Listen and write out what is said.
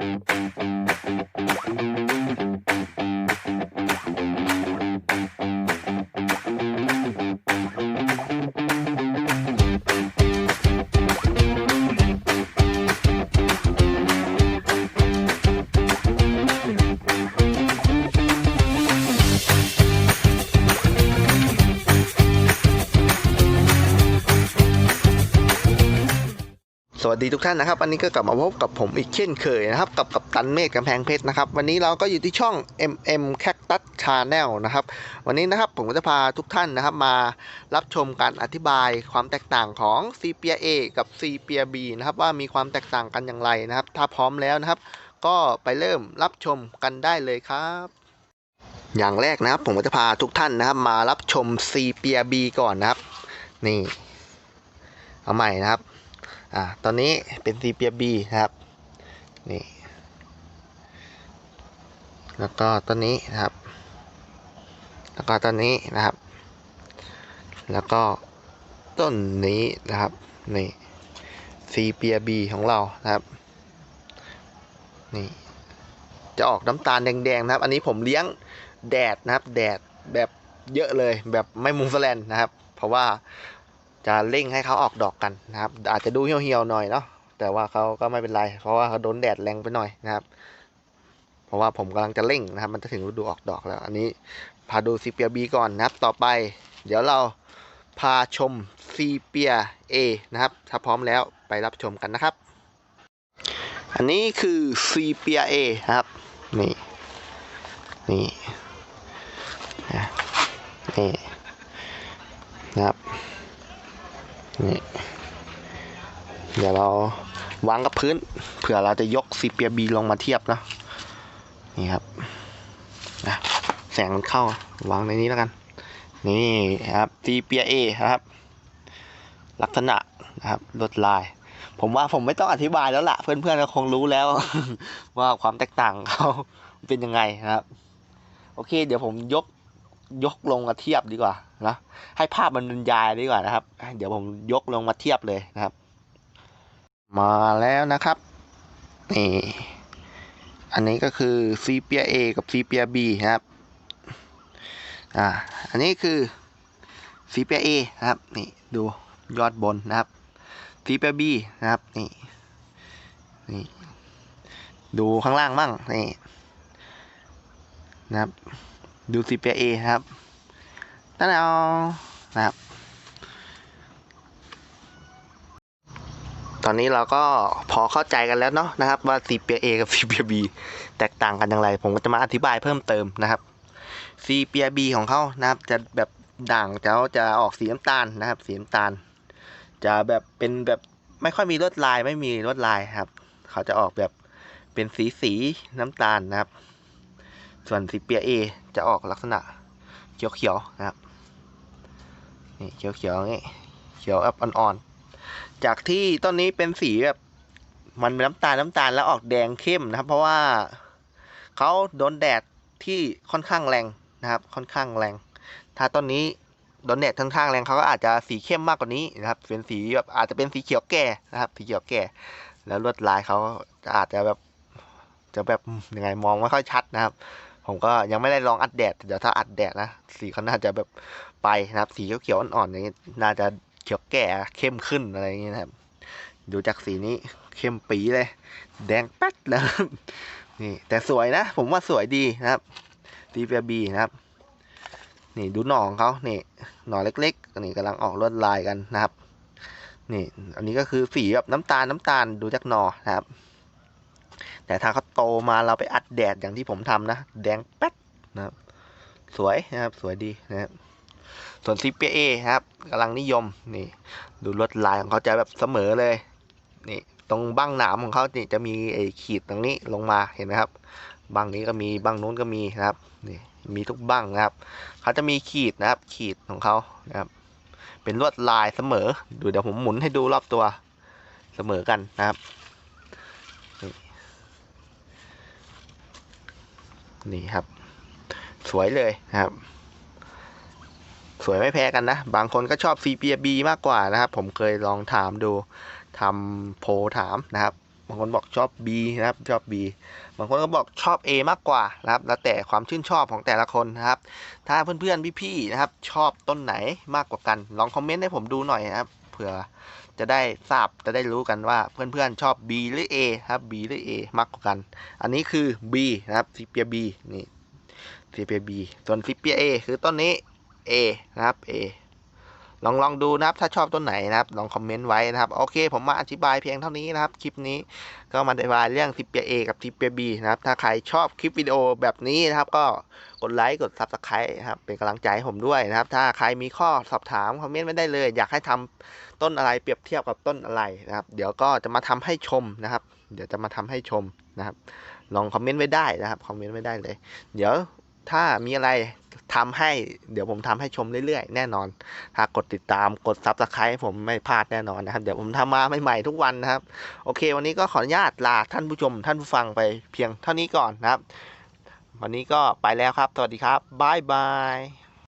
Thank you. วัสดีทุกท่านนะครับ วันนี้ก็กลับมาพบกับผมอีกเช่นเคยนะครับ กับกับตันเมฆกำแพงเพชรนะครับ วันนี้เราก็อยู่ที่ช่อง MM Cactus Channel นะครับ วันนี้นะครับผมก็จะพาทุกท่านนะครับ มารับชมการอธิบายความแตกต่างของ c p a A กับ c p a B นะครับว่ามีความแตกต่างกันอย่างไรนะครับ ถ้าพร้อมแล้วนะครับ ก็ไปเริ่มรับชมกันได้เลยครับอย่างแรกนะครับผมก็จะพาทุกท่านนะครับ มารับชม c p a B ก่อนนะครับ นี่ เอาใหม่นะครับ อ่าตอนนี้เป็น c p b นะครับนี่แล้วก็ต้นนี้นะครับ แล้วก็ต้นนี้นะครับ แล้วก็ต้นนี้นะครับนี่ c p b ของเรานะครับนี่จะออกน้ำตาลแดงๆนะครับ อันนี้ผมเลี้ยงแดดนะครับ แดดแบบเยอะเลยแบบไม่มุงสแลนนะครับ เพราะว่า จะเร่งให้เขาออกดอกกันนะครับ อาจจะดูเหี่ยวๆหน่อยเนาะแต่ว่าเขาก็ไม่เป็นไร เพราะว่าเขาโดนแดดแรงไปหน่อยนะครับ เพราะว่าผมกำลังจะเร่งนะครับ มันจะถึงฤดูออกดอกแล้ว อันนี้พาดูซีเปียบีก่อนนะครับ ต่อไป เดี๋ยวเราพาชมซีเปียเอนะครับ ถ้าพร้อมแล้วไปรับชมกันนะครับ อันนี้คือซีเปียเอนะครับ นี่ นี่นะนี่ นะครับ นี่เดี๋ยวเราวางกับพื้นเผื่อเราจะยก CPB ลงมาเทียบนะนี่ครับนะแสงมันเข้าวางในนี้แล้วกัน นี่ครับ CPA ครับ ลักษณะนะครับลวดลาย ผมว่าผมไม่ต้องอธิบายแล้วล่ะ เพื่อนๆก็คงรู้แล้ว ว่าความแตกต่างเขาเป็นยังไงนะครับ โอเค เดี๋ยวผมยก ยกลงมาเทียบดีกว่านะให้ภาพมันบรรยายดีกว่านะครับ เดี๋ยวผมยกลงมาเทียบเลยนะครับ มาแล้วนะครับนี่อันนี้ก็คือ c p a A กับ c p a B นะครับอ่าอันนี้คือ c p a A นะครับนี่ดูยอดบนนะครับ c p a B นะครับนี่นี่ดูข้างล่างมั่งนี่นะครับ ดู c p a A นะครับนั่นเอานะครับ ตอนนี้เราก็พอเข้าใจกันแล้วเนาะนะครับ ว่า CPA กับ CPB แตกต่างกันอย่างไร ผมก็จะมาอธิบายเพิ่มเติมนะครับ CPB ของเขานะครับจะแบบด่างจะจะออกสีน้ำตาลนะครับ สีน้ำตาล จะแบบเป็นแบบไม่ค่อยมีลวดลายไม่มีลวดลายครับ เขาจะออกแบบเป็นสีสีน้ำตาลนะครับ ส่วน CPA จะออกลักษณะเขียวๆนะครับนี่เขียวๆอย่างนี้เขียวแบบอ่อนๆจากที่ต้นนี้เป็นสีแบบมันเป็นน้ำตาลน้ำตาลแล้วออกแดงเข้มนะครับ เพราะว่าเขาโดนแดดที่ค่อนข้างแรงนะครับ ค่อนข้างแรง ถ้าต้นนี้โดนแดดค่อนข้างแรงเขาก็อาจจะสีเข้มมากกว่านี้นะครับเป็นสีแบบอาจจะเป็นสีเขียวแก่นะครับ สีเขียวแก่ แล้วลวดลายเขาอาจจะแบบจะแบบยังไงมองไม่ค่อยชัดนะครับ ผมก็ยังไม่ได้ลองอัดแดด เดี๋ยวถ้าอัดแดดนะสีเขาน่าจะแบบไปนะครับ สีเขียวๆอ่อนๆอย่างนี้น่าจะเขียวแก่เข้มขึ้นอะไรอย่างนี้นะครับ ดูจากสีนี้เข้มปีเลย แดงแป๊ดเลยนี่ แต่สวยนะ ผมว่าสวยดีนะครับดีเบีนะครับ นี่ดูหนองเขานี่หน่อเล็กๆนี่กำลังออกลวดลายกันนะครับ นี่ อันนี้ก็คือสีแบบน้ำตาลน้ำตาลดูจากหนอนะครับ แต่ถ้าเขาโตมาเราไปอัดแดดอย่างที่ผมทำนะ แดงแป๊ดนะครับ สวยนะครับ สวยดีนะครับ ส่วน CPA ครับกำลังนิยมนี่ ดูลวดลายของเขาจะแบบเสมอเลย นี่ตรงบั้งหนามของเขานี่จะมีไอ้ขีดตรงนี้ลงมาเห็นไหมครับบั้งนี้ก็มีบั้งนู้นก็มีนะครับนี่มีทุกบั้งนะครับเขาจะมีขีดนะครับ ขีดของเขานะครับ เป็นลวดลายเสมอดูเดี๋ยวผมหมุนให้ดูรอบตัวเสมอกันนะครับ นี่ครับ สวยเลยนะครับ สวยไม่แพ้กันนะ บางคนก็ชอบ CPB มากกว่านะครับ ผมเคยลองถามดูทำโพถามนะครับ บางคนบอกชอบ B นะครับชอบ B บางคนก็บอกชอบ A มากกว่านะครับ แล้วแต่ความชื่นชอบของแต่ละคนนะครับ ถ้าเพื่อนๆพี่ๆนะครับ ชอบต้นไหนมากกว่ากัน ลองคอมเมนต์ให้ผมดูหน่อยนะครับ ผื่อจะได้ทราบจะได้รู้กันว่าเพื่อนๆชอบ B หรือ A ครับ B หรือ A มากกว่ากัน อันนี้คือ B นะครับซิเปีย B นี่ซิเปีย B ส่วนซิเปีย A คือต้นนี้ A นะครับ A ลองลองดูนะครับ ถ้าชอบต้นไหนนะครับ ลองคอมเมนต์ไว้นะครับ โอเค ผมมาอธิบายเพียงเท่านี้นะครับ คลิปนี้ก็มาอธิบายเรื่องซิปเปีย A กับซิปเปีย B นะครับ ถ้าใครชอบคลิปวิดีโอแบบนี้นะครับ ก็กดไลค์ กด Subscribe นะครับ เป็นกำลังใจให้ผมด้วยนะครับ ถ้าใครมีข้อสอบถามคอมเมนต์ไว้ได้เลย อยากให้ทำต้นอะไรเปรียบเทียบกับต้นอะไรนะครับ เดี๋ยวก็จะมาทำให้ชมนะครับ เดี๋ยวจะมาทำให้ชมนะครับ ลองคอมเมนต์ไว้ได้นะครับ คอมเมนต์ไว้ได้เลย เดี๋ยว ถ้ามีอะไรทำให้เดี๋ยวผมทำให้ชมเรื่อยๆ แน่นอนหากดติดตามกดซับสไครต์ผมไม่พลาดแน่นอนนะครับ เดี๋ยวผมทำมาใหม่ๆทุกวันนะครับ โอเค วันนี้ก็ขออนุญาตลาท่านผู้ชม ท่านผู้ฟังไปเพียงเท่านี้ก่อนนะครับ วันนี้ก็ไปแล้วครับ สวัสดีครับบ๊ายบาย